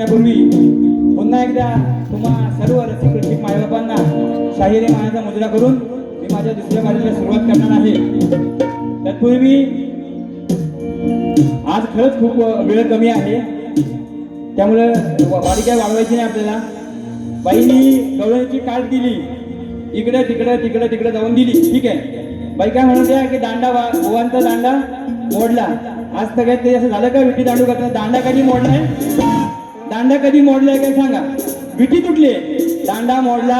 करण्यापूर्वी पुन्हा एकदा तुम्हा सर्व रसिक रसिक मायबापांना शाहिरी मायाचा मुजरा करून मी माझ्या दुसऱ्या कार्याला सुरुवात करणार आहे. तत्पूर्वी आज खरंच खूप वेळ कमी आहे. त्यामुळं वाडी काय वाढवायची नाही आपल्याला. बाईनी गवळ्यांची काट दिली. इकडे तिकडे तिकडे तिकडे जाऊन दिली. ठीक आहे? बाई काय म्हणत आहे की दांडा वा- गोवांचा दांडा मोडला. आज सगळ्यात ते असं झालं का विटी दांडू करताना? दांडा कधी मोडलाय दांडा कधी मोडलाय काय सांगा? विटी तुटली. दांडा मोडला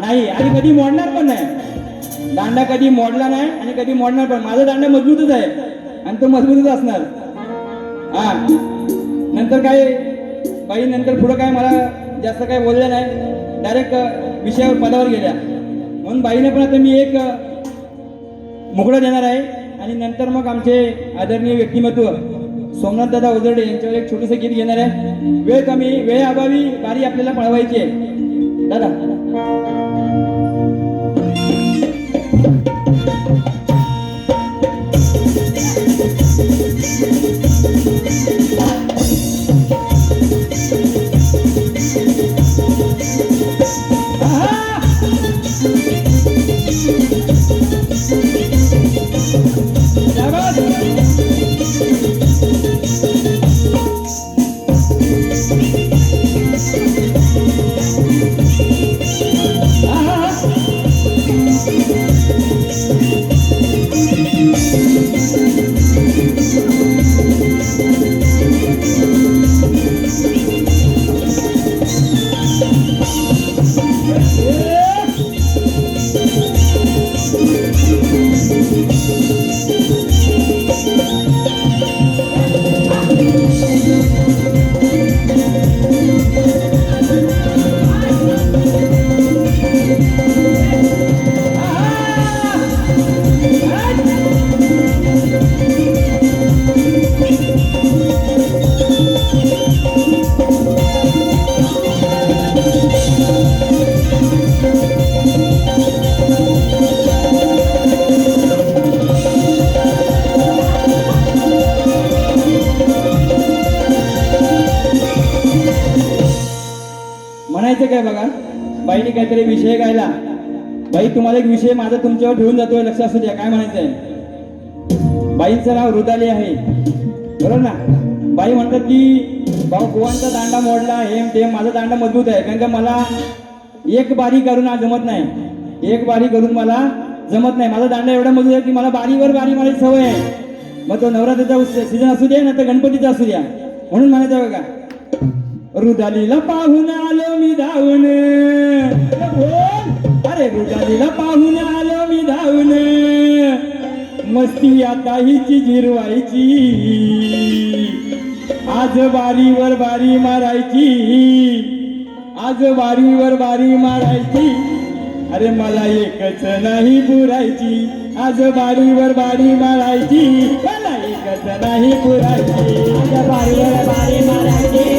नाही आणि कधी मोडणार पण नाही. दांडा कधी मोडला नाही आणि कधी मोडणार पण माझा दांडा मजबूतच आहे आणि तो मजबूतच असणार. हा. नंतर काय? बाई नंतर पुढं काय? मला जास्त काय बोललं नाही. डायरेक्ट विषयावर पदावर गेल्या. म्हणून बाईने पण आता मी एक मुकडा देणार आहे. आणि नंतर मग आमचे आदरणीय व्यक्तिमत्व. सोमनाथ दादा ओझरडे यांच्यावर एक छोटंसं गीत घेणार आहे. वेळ कमी वेळेअभावी बारी आपल्याला पळवायची आहे. दादा. काहीतरी विषय गायला. बाई तुम्हाला एक विषय माझा तुमच्यावर ठेवून जातोय लक्ष असू द्या काय म्हणायचंय. बाईचं नाव रुदाली आहे. बरोबर ना? बाई म्हणतात की भाऊ गोवांचा दांडा मोडला हे ते माझा दांडा मजबूत आहे कारण का मला एक बारी करून आज जमत नाही. एक बारी करून मला जमत नाही. माझा दांडा एवढा मजबूत आहे की मला बारीवर बारी मारायची सवय आहे. मग तो नवरात्रीचा सीझन असू द्या ना तर गणपतीचा असू द्या. म्हणून म्हणायचं बघा रुदालीला पाहून आलो धावून अरे बोल. रुदालीला पाहून आलो मी धावून मस्ती आता हिची जिरवायची. आज बारीवर बारी मारायची. आज बारीवर बारी मारायची. अरे मला एकच नाही पुरायची. आज बारीवर बारी मारायची. मला एकच नाही पुरायची. आज बारीवर बारी मारायची.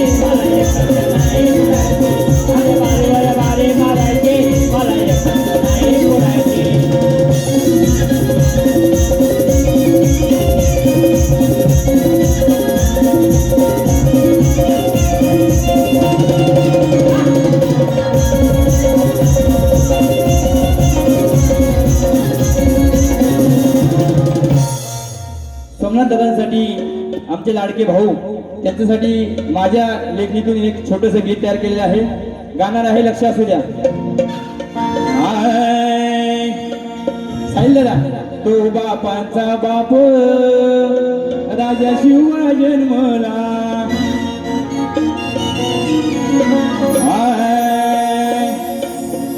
त्यांच्यासाठी माझ्या लेखणीतून एक छोटस गीत तयार केलेलं आहे. गाणार आहे लक्ष असू द्या. आय, साहिल तो बापांचा बाप राजा शिवा जन्मला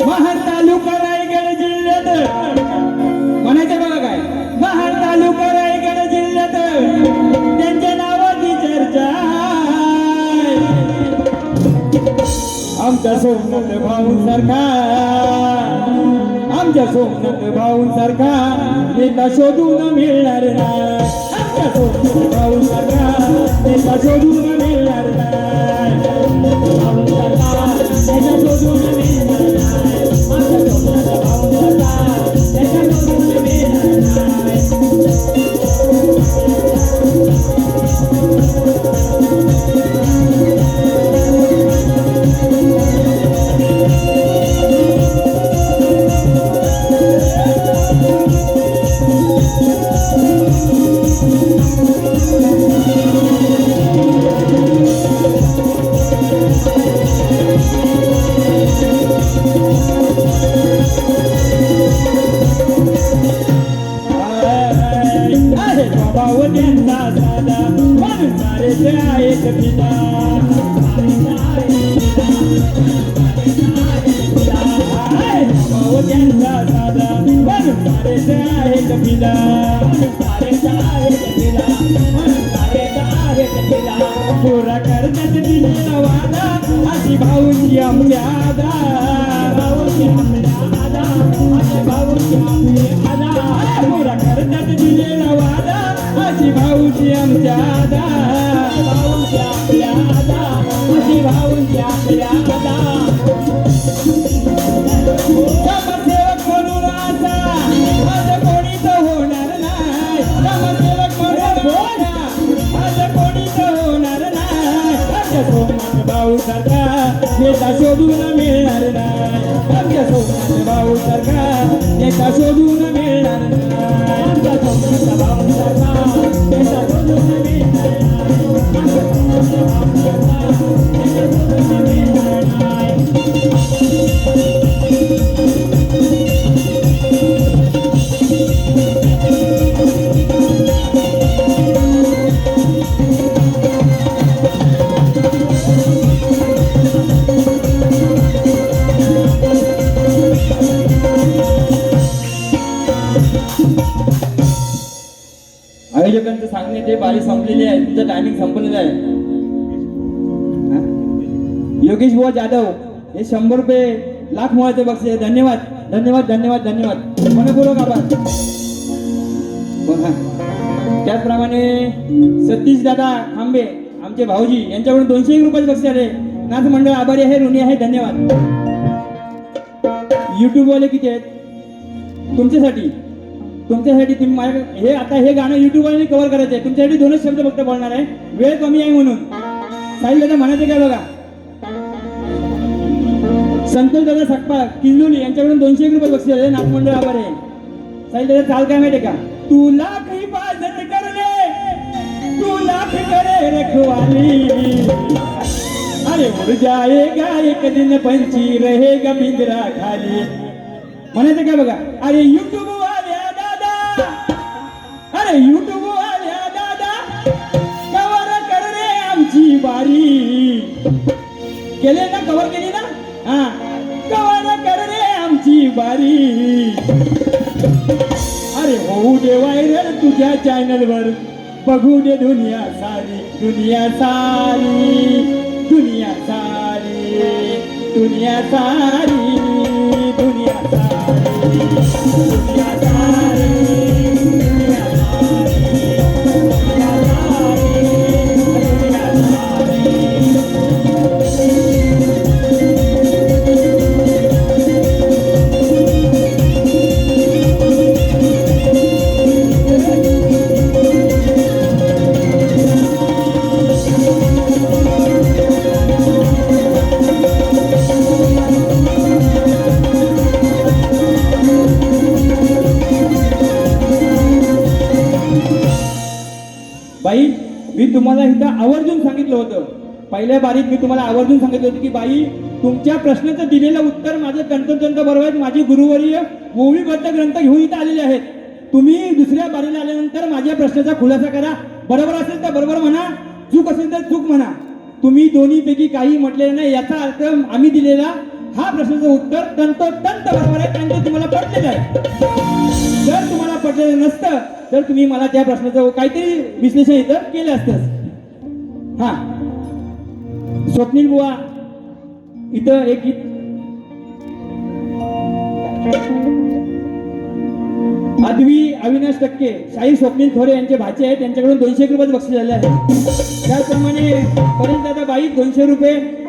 महार तालुका रायगड जिल्ह्यात सोमनाथ भाऊ सारखा आमच्या सोमनाथ भाऊ सारखा नेता शोधून मिळणार नाही. आमच्या सोमनाथ भाऊ सारखा नेता शोधून अशी भाऊची आमच्या आदा भाऊंची आपल्या अशी आपल्या होणार नाही. नाही. आमच्या भाऊ सरकार. नेता शोधून मिळणार नाही. भाऊ सरकार. नेता शोधून योगेश जाधव हे शंभर रुपये लाख मुळाचे बक्षीस धन्यवाद धन्यवाद धन्यवाद धन्यवाद. मनपूर्वक आभार. हो, त्याचप्रमाणे सतीश दादा खांबे आमचे भाऊजी यांच्याकडून दोनशे एक रुपयाचे बक्षीस आले नाथ मंडळ आभारी आहे ऋणी आहे धन्यवाद. युट्यूबवाले किती आहेत? तुमच्यासाठी. तुमच्यासाठी तुम्ही माझ्या हे आता हे गाणं युट्यूबवाले कव्हर करायचं आहे तुमच्यासाठी दोनच शब्द फक्त बोलणार आहे. वेळ कमी आहे म्हणून. साहिल दादा म्हणायचं काय बघा? संतोष दादा सकपा किल्लुली यांच्याकडून दोनशे एक रुपये बक्षीस आले. नाथ मंडळ आभार आहे. साहिल दादा चाल काय माहिती का? तू लाख हिफाजत करले. तू लाख करे रखवाली. अरे उड़ जाएगा एक दिन पंछी रहेगा पिंजरा खाली. म्हणायचं काय बघा? अरे युट्यूब वाल्या दादा. अरे युट्यूब वाल्या दादा. कवर कर रे आमची बारी. केले ना कवर केली ना? हा. बारी. अरे होऊ दे व्हायरल तुझ्या चॅनल वर बघू दे दुनिया सारी दुनिया सारी दुनिया सारी दुनिया सारी दुनिया सारी दुनिया सारी. मी तुम्हाला इथं आवर्जून सांगितलं होतं. पहिल्या बारीत मी तुम्हाला आवर्जून सांगितलं होतं की बाई तुमच्या प्रश्नाचं दिलेलं उत्तर माझं तंतोतंत बरोबर आहे. माझी गुरुवर्य ओवीबद्ध ग्रंथ घेऊन इथं आलेले आहेत. तुम्ही दुसऱ्या बारीला आल्यानंतर माझ्या प्रश्नाचा खुलासा करा. बरोबर असेल तर बरोबर म्हणा. चूक असेल तर चूक म्हणा. तुम्ही दोन्हीपैकी काही म्हटलेलं नाही याचा अर्थ आम्ही दिलेला हा प्रश्नाचं उत्तर तंतोतंत बरोबर आहे त्यांचं तुम्हाला पडलेलं आहे जर तुम्हाला पडलेलं नसतं तर तुम्ही मला त्या प्रश्नाचं काहीतरी विश्लेषण इथं केलं असतं. हा. स्वप्नील बुवा इथं एक गीत. आदवी अविनाश टक्के शाही स्वप्नील थोरे यांचे भाचे आहेत त्यांच्याकडून दोनशे रुपये बक्षीस झाले आहे. त्याचप्रमाणे परेश आता बाई दोनशे रुपये.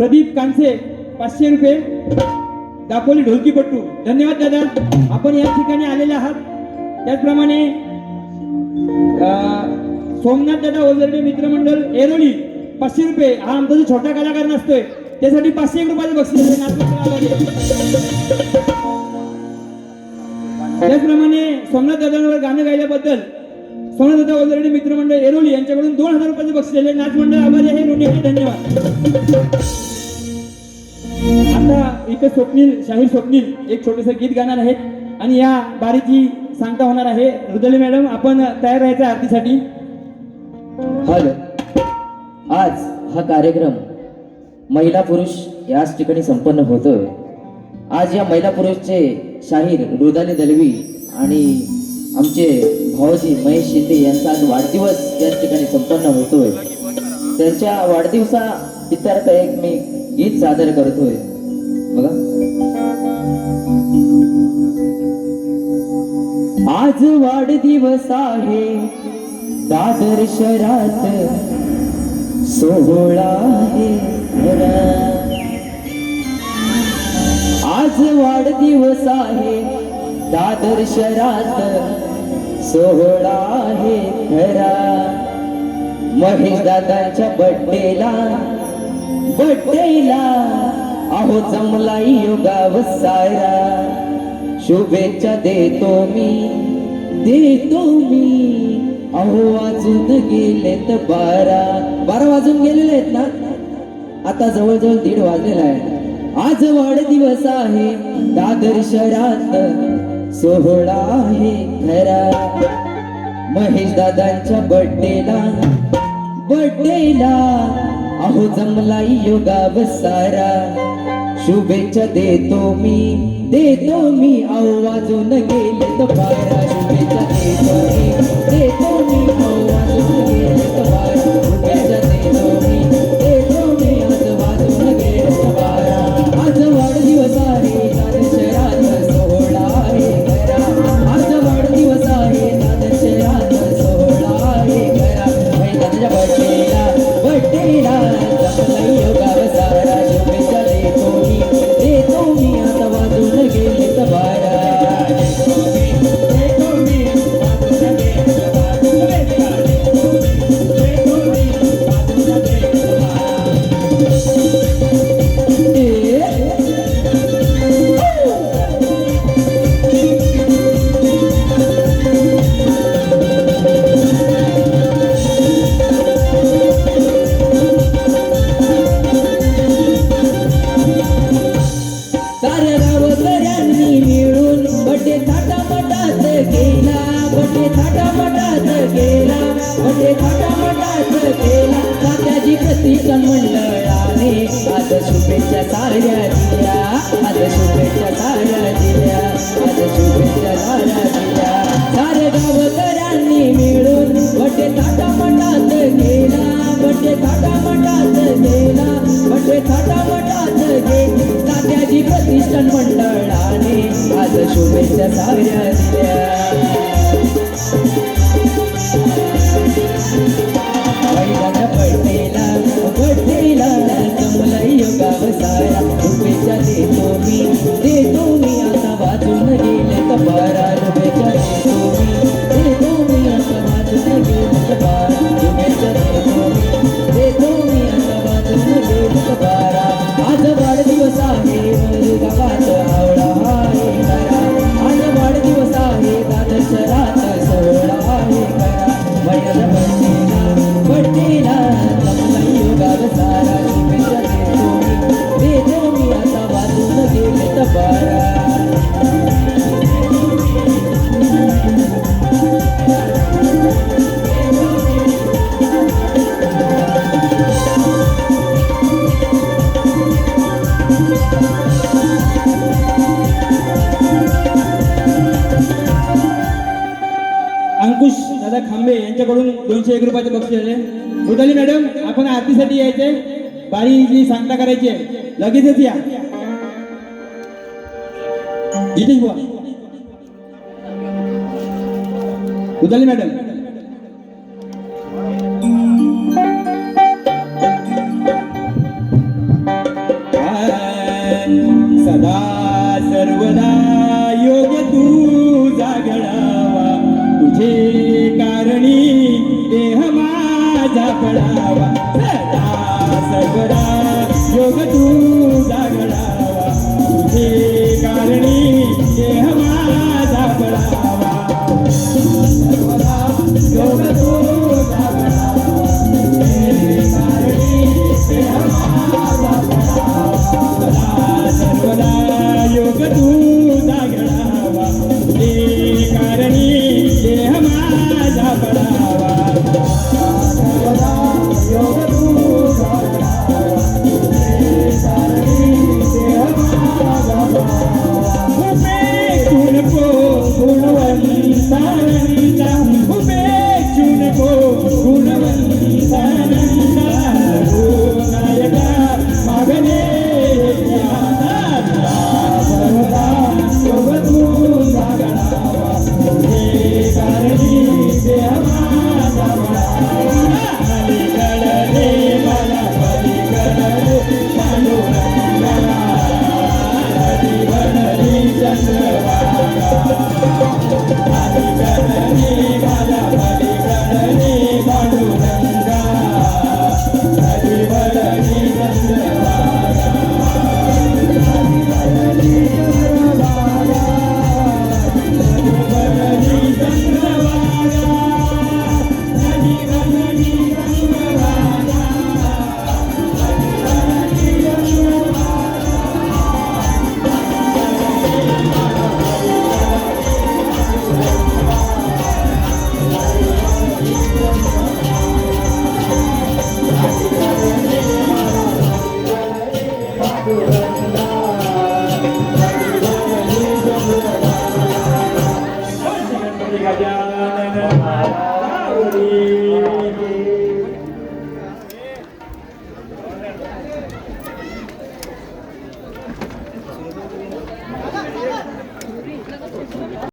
प्रदीप कांसे पाचशे रुपये. दापोली ढोलकीपट्टू धन्यवाद दादा. आपण या ठिकाणी आलेले आहात. त्याचप्रमाणे सोमनाथ दादा ओझरडे मित्रमंडळ एरोली पाचशे रुपये. हा आमचा जो छोटा कलाकार नसतोय त्यासाठी पाचशे एक रुपयाचं बक्षीस त्याचप्रमाणे सोमनाथ दादांवर गाणं गायल्याबद्दल सोमनाथ दादा ओझरडे मित्रमंडळ एरोली यांच्याकडून दोन हजार रुपयाचं बक्षीस नाच मंडळ आभारी आहे. धन्यवाद. आता इथे स्वप्नील शाहीर स्वप्नील एक छोटस गीत गाणार आहेत. आणि या बारीची सांगता होणार आहे. रुदली मॅडम आपण तयार राहायचं आरतीसाठी. हॅलो. आज हा कार्यक्रम महिला पुरुष याच ठिकाणी संपन्न होतोय. आज या महिला पुरुषचे शाहीर रुदाली दलवी आणि आमचे भाऊजी महेश शिंदे यांचा आज वाढदिवस याच ठिकाणी संपन्न होतोय. त्यांच्या वाढदिवसा इतर एक मी गीत सादर करतोय. बघा. आज वाढदिवस आहे दादर शहरात सोहळा आहे आज वाढदिवस आहे दादर शहरात सोहळा आहे खरा. महेश दादाच्या बड्डेला बड्डेला अहो जमलाई योगाव सायरा. शुभेच्छा देतो मी. देतो मी. अहो वाजून गेलेत बारा. बारा वाजून गेलेले आहेत ना? आता जवळजवळ दीड वाजलेला आहे. आज वाढदिवस आहे. दादर शहरात सोहळा आहे खरा. महेश दादांच्या बड्डेला बड्डेला अहो जमलाई योगा सारा. शुभेच्छा देतो मी देतो मी. अहो वाजून गेले तो पारा शुभेच्छा देतो मी देतो सतीच्या मंडळाने आज शुभेच्छा साऱ्या दिल्या आज शुभेच्छा साऱ्या दिल्या आज शुभेच्छा साऱ्या दिल्या. सारे गावकऱ्यांनी मिळून वटे ताटा मटात गेला वटे ताटा मटात गेला वटे ताटा मटात गेला. तात्याची प्रतिष्ठान मंडळाने आज शुभेच्छा साऱ्या दिल्या. fuerza, era un por mí. एक रुपयाचे बक्षीस आहे. उदली मॅडम आपण आरतीसाठी यायचे. बारी जी सांगता करायची लगेचच या. जितेश बुवा मॅडम. सदा